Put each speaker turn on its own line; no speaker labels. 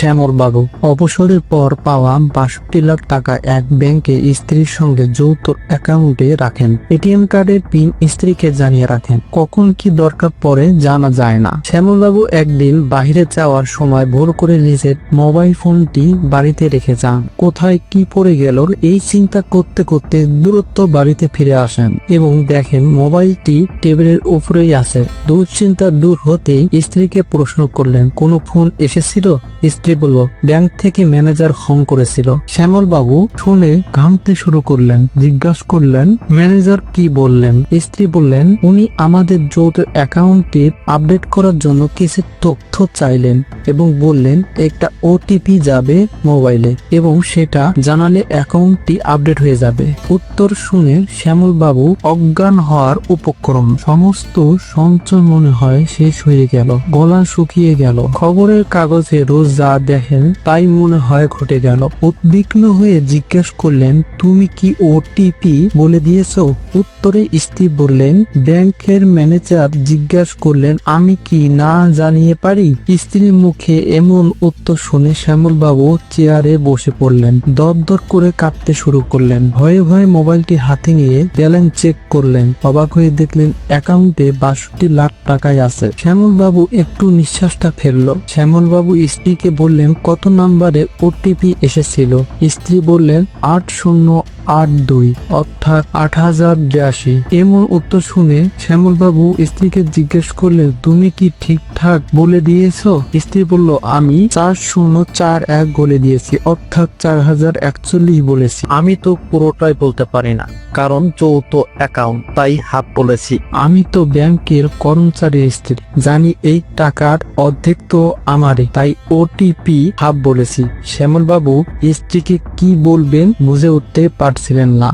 শ্যামল বাবু, অবসরের পর পাওয়া বাষট্টি লাখ টাকা এক ব্যাংকে স্ত্রীর সঙ্গে যৌথ অ্যাকাউন্টে রাখেন। এটিএম কার্ডের পিন স্ত্রীকে জানিয়ে রাখেন। কখন কি দরকার পড়ে জানা যায় না। শ্যামলবাবু একদিন বাইরে যাওয়ার সময় ভোর করে নিজের মোবাইল ফোনটি বাড়িতে রেখে যান। কোথায় কি পড়ে গেল এই চিন্তা করতে করতে দূরত্ব বাড়িতে ফিরে আসেন এবং দেখেন মোবাইলটি টেবিলের উপরেই আছে। দুশ্চিন্তা দূর হতেই স্ত্রীকে প্রশ্ন করলেন, কোনো ফোন এসেছিল? স্ত্রী বলল ব্যাংক থেকে ম্যানেজার ফোন করেছিল। শ্যামল বাবু শুনে ঘামতে শুরু করলেন, জিজ্ঞাসা করলেন, ম্যানেজার কি বললেন? স্ত্রী বললেন, উনি আমাদের যৌথ অ্যাকাউন্টটি আপডেট করার জন্য কিছু তথ্য চাইলেন এবং বললেন, একটা ওটিপি যাবে মোবাইলে এবং সেটা জানালে অ্যাকাউন্টটি আপডেট হয়ে যাবে। উত্তর শুনে শ্যামল বাবু অজ্ঞান হওয়ার উপক্রম। সমস্ত সঞ্চয় মনে হয় শেষ হয়ে গেল, গলা শুকিয়ে গেল। খবরের কাগজে রোজ যা দেখেন, তাই মনে হয় ঘটে গেল। উদ্বিগ্ন হয়ে জিজ্ঞেস করলেন, তুমি কি ওটিপি বলে দিয়েছ? উত্তরে স্ত্রী বললেন, ব্যাংকের ম্যানেজার জিজ্ঞাসা করলেন, আমি কি না জানিয়ে পারি? স্ত্রীর মুখে এমন উত্তর শুনে শ্যামল বাবু চেয়ারে বসে পড়লেন দরদর করে কাঁপতে শুরু করলেন। ভয়ে ভয়ে মোবাইলটি হাতে নিয়ে ব্যালেন্স চেক করলেন। অবাক হয়ে দেখলেন, অ্যাকাউন্টে বাষট্টি লাখ টাকাই আছে। শ্যামল বাবু একটু নিঃশ্বাসটা ফেলল। শ্যামল বাবু স্ত্রীকে বললেন কত নাম্বারে ওটিপি এসেছিল? স্ত্রী বললেন আট শূন্য আট দুই, অর্থাৎ আট হাজার বিরাশি। এমন উত্তর শুনে শ্যামল বাবু স্ত্রীকে জিজ্ঞেস করলেন, তুমি কি ঠিকঠাক বলে দিয়েছ? স্ত্রী বলল, আমি চার শূন্য চার এক বলে দিয়েছি, অর্থাৎ চার হাজার একচল্লিশ বলেছি।
আমি তো পুরোটাই বলতে পারি না, কারণ যৌথ অ্যাকাউন্ট, তাই হাফ বলেছি।
আমি তো ব্যাংকের কর্মচারী স্ত্রী, জানি এই টাকার অর্ধেক তো আমারই, তাই ওটিপি হাফ বলেছি। শ্যামল বাবু স্ত্রীকে কি বলবেন বুঝে উঠতে পারছিলেন না